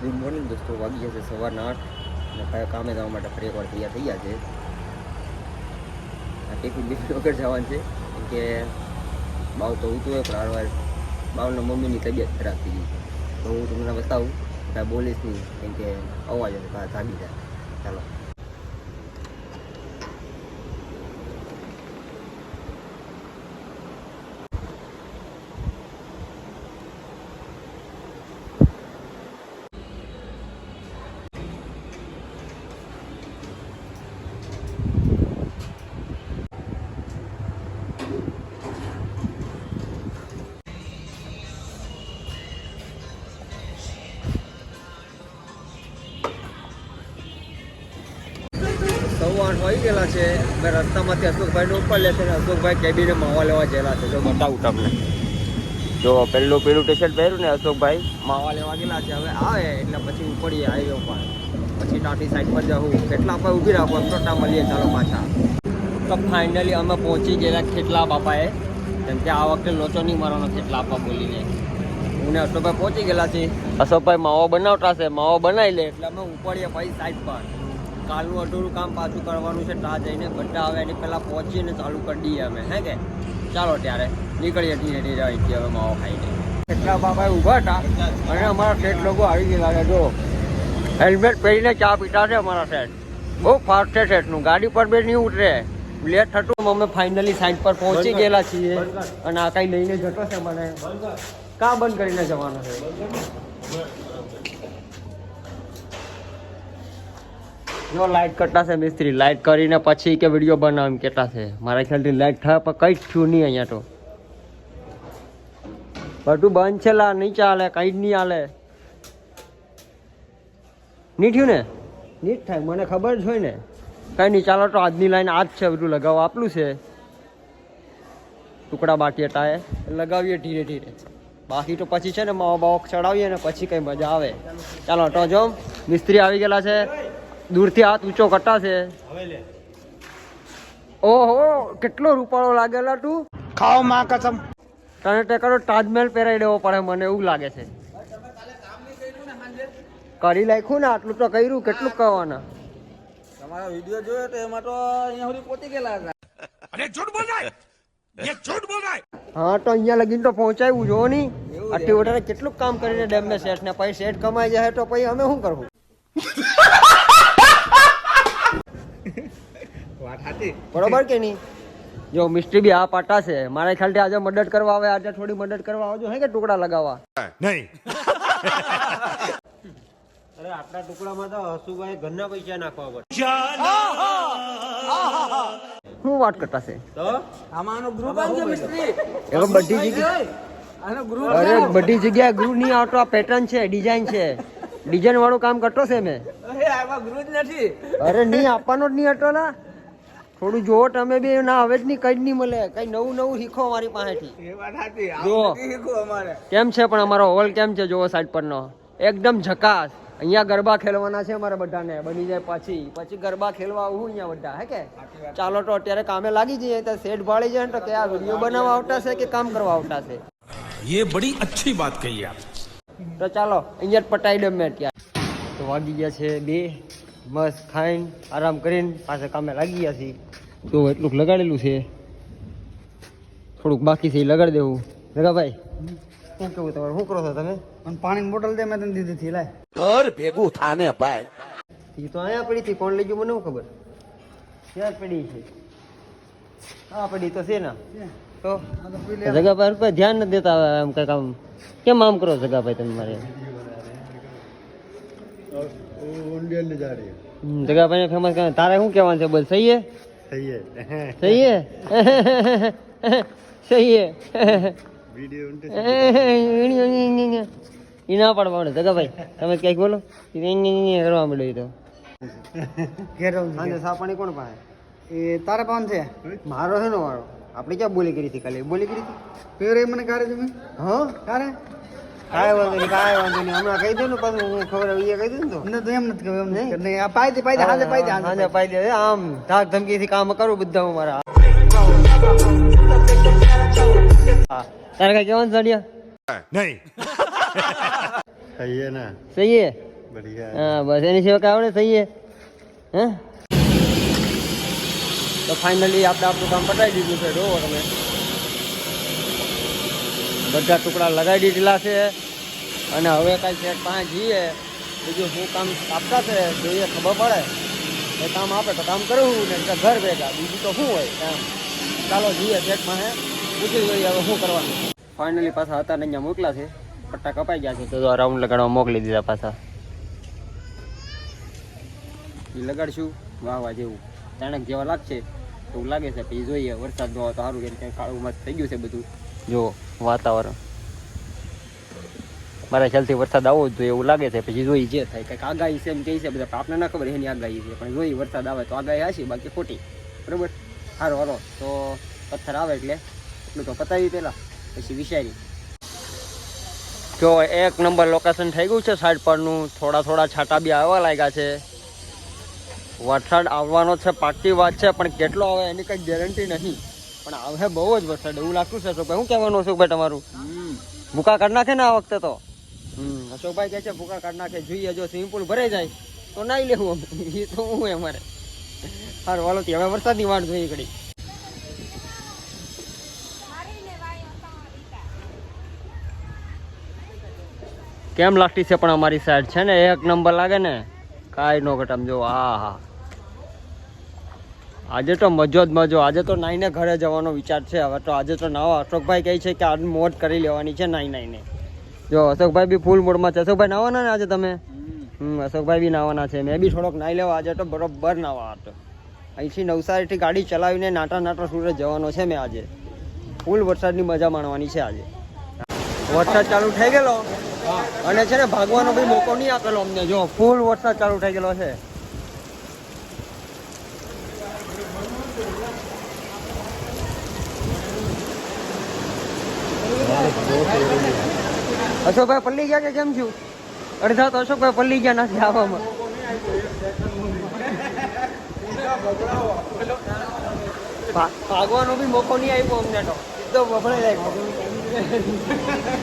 Good morning દોસ્તો, વાગી જશે સવારના આઠ. અને કામે જવા માટે ફરી એકવાર તૈયાર થઈ ગયા છે. આ ટેકું બિફિન વગર જવાનું છે, કેમ કે બાવ તો ઊંચું હોય, પણ હારવાર બાવના મમ્મીની તબિયત ખરાબ થઈ ગઈ તો હું તમને બતાવું કાંઈ બોલીશ નહીં, કેમ કે અવાજ કાં જાગી જાય. ચાલો. ગયેલા છે. અમે રસ્તામાંથી અશોકભાઈને ઉપર લેશે અને અશોકભાઈ કેબીને માવા લેવા ગયેલા છે. જો બતાવું તમને. જો પહેલું પેલું ટી શર્ટ પહેર્યું ને અશોકભાઈ માવા લેવા ગયેલા છે. હવે આવે એટલે પછી ઉપડીએ હાઈવે ઉપર. પછી ટાટી સાઈડ પર જવું. કેટલા આપણે ઊભી રાખો, એમ મળીએ. ચાલો પાછા. તો ફાઇનલી અમે પહોંચી ગયેલા કેટલા બાપાએ. કેમ કે આ વખતે લોચો નહીં મારવાનો કેટલા બાપા બોલીને. હું ને અશોકભાઈ પહોંચી ગયેલા છે અશોકભાઈ માવો બનાવતા છે માવો બનાવી લે એટલે અમે ઉપડીએ પછી સાઈડ પર. કાલનું અધૂરું કામ પાછું કરવાનું છે ત્યાં જઈને બધા હવે એની પહેલાં પહોંચીને ચાલુ કરી દઈએ અમે, હે કે? ચાલો ત્યારે, નીકળીએ ધીરે ધીરે અહીંથી હવે માવો ખાઈને. કેટલા બાબા ઊભા હતા અને અમારા સેટ લોકો આવી ગયેલા છે જો હેલ્મેટ પહેરીને ચા પીતા છે અમારા શેઠ. બહુ ફાસ્ટ છે સેટનું ગાડી પર બે નહીં ઉતરે. લેટ થતું અમે ફાઇનલી સાઈડ પર પહોંચી ગયેલા છીએ અને આ કઈ લઈને જતો છે મને કા બંધ કરીને જવાનો છે? જો લાઈટ કરતા છે મિસ્ત્રી લાઈટ કરીને પછી કે વીડિયો બનાવ એમ કહેતા છે. મારા ખ્યાલથી લાઈટ થયા પણ કંઈ જ થયું નહીં અહીંયા તો. બધું બંધ છે લા નહીં ચાલે કંઈ જ નહીં હાલે. નહીં થયું ને? નહીં થાય મને ખબર જ હોય ને. કંઈ નહીં ચાલો તો આજની લાઈન આજ છે બધું લગાવવા આપલું છે. ટુકડા બાકી હતા એ. લગાવીએ ધીરે ધીરે. બાકી તો પછી છે ને માવા બાવા ચડાવીએ ને પછી કંઈ મજા આવે. ચાલો તો જો મિસ્ત્રી આવી ગયેલા છે. દૂરથી હાથ ઊંચો કટાશે છે ઓહો કેટલો રૂપાળો લાગેલા તું ખાઓ માં કસમ. તને તે કરો તાજમહેલ પહેરાવી દેવો પડે મને એવું લાગે છે. કરી નાખ્યું ને આટલું તો કર્યું કેટલું કરવાના? તમારો વીડિયો જોયો તો એમાં તો અહીંયા સુધી પહોંચી ગયેલા હતા. હા તો અહીંયા લગીને તો પહોંચાયું જો નહીં આટલી વધારે કેટલું કામ કરીને ડેમ ને સેટ ને પછી સેટ કમાઈ જાય તો પછી અમે શું કરવું વાત હતી બરોબર કે નહીં? જો મિસ્ટ્રી બી આ પાટા છે. મારા ખ્યાલથી આજે મદદ કરવા આવે આજે થોડી મદદ કરવા આવજો હે કે ટુકડા લગાવવા? નહીં. અરે આટલા ટુકડામાં તો હસુભાઈ ઘરના પૈસા નાખવા પડે. શું વાત કરતા છે? તો? આમાં ગ્રુપ આવજો મિસ્ટ્રી. એવો બધી જગ્યાએ અરે બધી જગ્યાએ ગ્રુપ નહીં આવતો આ પેટર્ન છે ડિઝાઇન છે. ડિઝાઇન વાળું કામ કરતો છે મેં. અરે આમાં ગ્રુપ નથી. અરે નહીં આપવાનો જ નહીં હતો ના થોડું જોવો તમે બી ના હવે જ નહીં કઈ જ નહીં મળે કઈ નવું નવું શીખો મારી પાસેથી એ વાત હતી જો. આવું નથી શીખવું અમારે કેમ છે પણ અમારો હોલ કેમ છે જોવો સાઈડ પરનો એકદમ ઝકાસ અહીંયા ગરબા ખેલવાના છે અમારે બધાને બની જાય પછી પછી ગરબા ખેલવા આવું અહીંયા બધા હે કે ચાલો તો અત્યારે કામે લાગી જઈએ તો સેટ ભાળી જાય ને તો કે આ વિડીયો બનાવવા આવતા છે કે કામ કરવા આવતા છે ये बड़ी अच्छी बात कही आप તો ચાલો અહીંયા જ પટાઈ દે મેં ત્યાં તો વાગી ગયા છે બે મસ્ત ખાઈને આરામ કરીને પાછા કામે લાગી ગયા છીએ. જો એટલું લગાડેલું છે. થોડુંક બાકી છે એ લગાડી દેવું. જગાભાઈ શું કેવું તમારે? શું કરો છો તમે? પણ પાણીની બોટલ દે મેં તને દીધી હતી લાય. ઘર ભેગું થાને ભાઈ. એ તો અહીંયા પડી હતી કોણ લઈ ગયું મને શું ખબર? ક્યાં પડી છે? આ પડી તો છે ને. તો? જગાભાઈ રૂપિયા ધ્યાન ન દેતા આમ કંઈક આમ. કેમ આમ કરો જગાભાઈ તમે મારે? હમ, જગાભાઈ ફેમસ કરે તારે શું કહેવાનું છે? બોલ સહી હે સહી હે સહી હે ઈ ના પાડવા પડે જગાભાઈ તમે ક્યાંક બોલો. કરવા માંડ્યો ઈ તો. ઘેર સાંજે ઘેર. સા પાણી કોણ પાસે એ તારે પાન છે. મારો છે ને વારો આપણે ક્યાં બોલી કરી હતી કાલે બોલી કરી હતી? પેરે મને કારે તમે? હા? કારે કાંઈ વાંધો નહીં કાંઈ વાંધો નહીં. હમણાં કહી દઉં ને પાછું હું ખબર આવી કહી દઉં તો. મને તો એમ નથી એમ નથી નહીં? આ પાઈ દે પાઈ દે હાજે પાઈ દે હાજે હાજે પાઈ દે આમ ધાક ધમકીથી કામ કરું બધા હું મારા. તારે કઈ કહેવાનું સાડિયા नहीं સહી હે હા બસ. એની સિવાય કાંઈ આવડે થઈએ હે? તો ફાઇનલી આપણે આપણું કામ પતાવી દીધું છે. જોવો તમે. બધા ટુકડા લગાવી દીધેલા છે. અને હવે કાંઈ શેઠ પાસે જઈએ. બીજું શું કામ આપતા છે, જોઈએ, ખબર પડે. એ કામ આપે તો કામ કરવું ને ઘર ભેગા. બીજું તો શું હોય એમ ચાલો, જઈએ શેઠ પાસે. પૂછી જોઈએ હવે શું કરવાનું. ફાઇનલી પાછા હતા ને અહીંયા મોકલા છે. પટ્ટા કપાઈ ગયા છે, તો રાઉન્ડ લગાડવા મોકલી દીધા પાછા. એ લગાડશું વાવા જેવું. ચાણક જેવા લાગશે, એવું લાગે છે પછી જોઈએ. વરસાદ ન હોય તો સારું કે કાળું મસ્ત થઈ ગયું છે બધું. જો વાતાવરણ. મારા ખ્યાલથી વરસાદ આવવો જ જોઈએ એવું લાગે છે. પછી જોઈ જે થાય. કંઈક આગાહી છે એમ કહે છે બધા, આપણે ના ખબર એની આગાહી છે. પણ જોઈ વરસાદ આવે તો આગાહી હશે, બાકી ખોટી. બરાબર? સારો હાલો તો પથ્થર આવે એટલે. એટલું તો પતાવી પહેલાં પછી વિચારી જો એક નંબર લોકેશન થઈ ગયું છે સાઈડ પરનું. થોડા થોડા છાંટા બી આવવા લાગ્યા છે. વરસાદ આવવાનો છે પાકી વાત છે, પણ કેટલો આવે એની કંઈ ગેરંટી નહીં. પણ હવે બહુ જ વરસાદ એવું લાગતું છે અશોકભાઈ. શું કહેવાનું અશોકભાઈ તમારું? ભૂકા કાઢ નાખે ને આ વખતે તો? અશોકભાઈ કહે છે ભૂકા કાઢ નાખે જોઈએ જો સ્વિમિંગ પુલ ભરાઈ જાય તો નાઈ લેવું એ તો હું અમારે. સારું વાલો હવે વરસાદની વાટ જોઈએ ઘડી. કેમ લાગતી છે પણ અમારી સાઈડ છે ને એક નંબર લાગે ને? કાંઈ નો ઘટામ જો હા હા આજે તો મજો જ મજો. આજે તો નાઈને ઘરે જવાનો વિચાર છે. હવે તો આજે તો નાવા અશોકભાઈ કહે છે કે આજ મોજ કરી લેવાની છે નાઈ નાઈને. જો અશોકભાઈ બી ફૂલ મોડમાં છે. અશોકભાઈ નાવાના ને આજે તમે? હમ અશોકભાઈ બી નાવાના છે. મેં બી થોડોક નાઈ લેવા. આજે તો બરોબર નાવા હતો. અહીંથી નવસારીથી ગાડી ચલાવીને નાટા નાટા સુરત જવાનો છે મેં આજે. ફૂલ વરસાદની મજા માણવાની છે આજે. વરસાદ ચાલુ થઈ ગયેલો? અને છે ને ભાગવાનો બી મોકો નહીં આપેલો અમને. જો ફૂલ વરસાદ ચાલુ થઈ ગયેલો છે. અશોકભાઈ પલ્લી ગયા કે કેમ છું અડધા તો અશોકભાઈ પલ્લી ગયા નથી આવવામાં ભાગવાનો બી મોકો નહીં આપ્યો અમને તો. એકદમ વભળાઈ જાય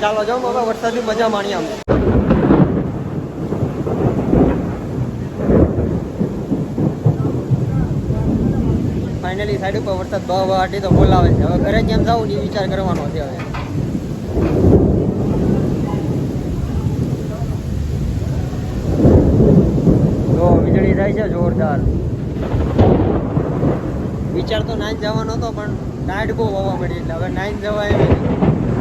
ચાલો, જાઓ બાબા, વરસાદની મજા માણીએ અમે. ફાઇનલી સાઈડ ઉપર વરસાદ બહુ વાટી તો બોલાવે છે. હવે ઘરે કેમ જવું? એ વિચાર કરવાનો છે હવે જો વીજળી થાય જોરદાર વિચાર તો નાઈન જવાનો હતો, પણ ટાઈડ બહુ હોવા મળી એટલે હવે નાઈન જવાય એમ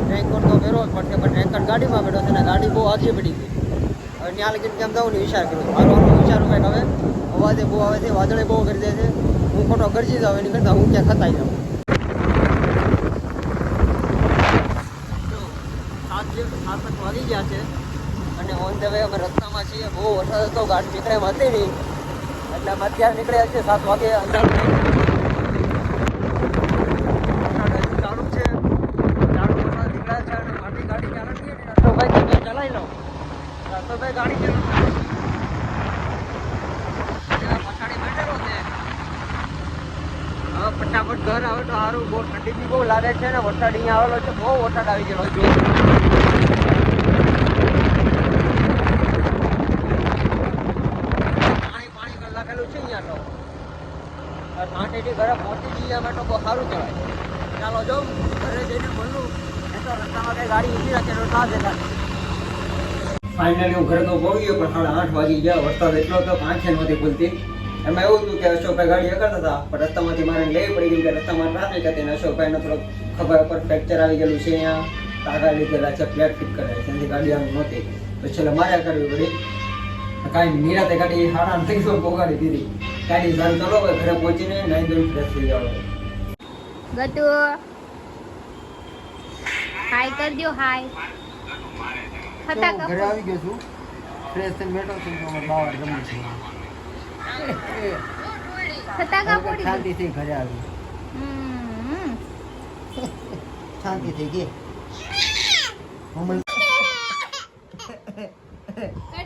નહીં તો પહેરવો જ પડશે પણ રેનકોટ ગાડીમાં બેઠો છે ગાડી બહુ આખી પડી ગઈ. હવે ત્યાં લગીને કેમ જવું ને વિચાર કર્યો મારો વિચાર કંઈક હવે અવાજે બહુ આવે છે, વાદળે બહુ કરી દે છે. હું ખોટો ગરજી જાઉં, એની કરતાં હું ક્યાં ખતાઈ જાઉં. સાત વાગી ગયા છે. અને ઓન ધ વે અમે રસ્તામાં છીએ. બહુ વરસાદ હતો, ગાડી નીકળે એમ નહીં. એટલે અમે અત્યારે નીકળ્યા છીએ સાત વાગે ચાલુ છે. છે ગાડી છે ચલાવી લો. રસોભાઈ ગાડી છે. હવે ફટાફટ ઘર આવે તો સારું બહુ ઠંડી બી બહુ લાગે છે ને. વરસાદ અહીંયા આવેલો છે. બહુ વરસાદ આવી ગયેલો છે પાણી પાણી કર લખેલું છે અહીંયા તો શાંતિથી ઘરે પહોંચી જઈએ અમે તો સારું કહેવાય. ચાલો જો ઘરે જઈને મળું એ તો રસ્તામાં કઈ ગાડી ઊભી રાખે તો ના જતા ફાઇનલી હું ઘરે તો પહોંચી ગયો, પણ સાડા આઠ વાગી ગયા. વરસાદ એટલો પાંચ છે નહોતી ખુલતી. એમાં એવું હતું કે અશોકભાઈ ગાડી કરતા હતા, પણ રસ્તામાંથી મારે લેવી પડી ગઈ કે રસ્તામાં ટ્રાફિક હતી અને અશોકભાઈને થોડોક ખબર પર ફ્રેક્ચર આવી ગયેલું છે અહીંયા. ટાકા લીધેલા છે ફ્લેટ ફિટ કરે. છે ગાડી આમ નહોતી. તો છેલ્લે માર્યા કરવી પડી. કાંઈ નિરાતે ગાડી હાડા થઈ ગયો પોગાડી દીધી. ગાડી ચાલુ કરો ઘરે પહોંચીને નાઈ ધોઈ ફ્રેશ થઈ જાવ ગટુ. હાય કરજો હાય હતા ઘરે આવી ગયો છું. ફ્રેશ થઈને બેઠો છું તો અમારે બાવા રમું છું. કપૂર શાંતિથી ઘરે આવી. હમ. શાંતિથી ગઈ.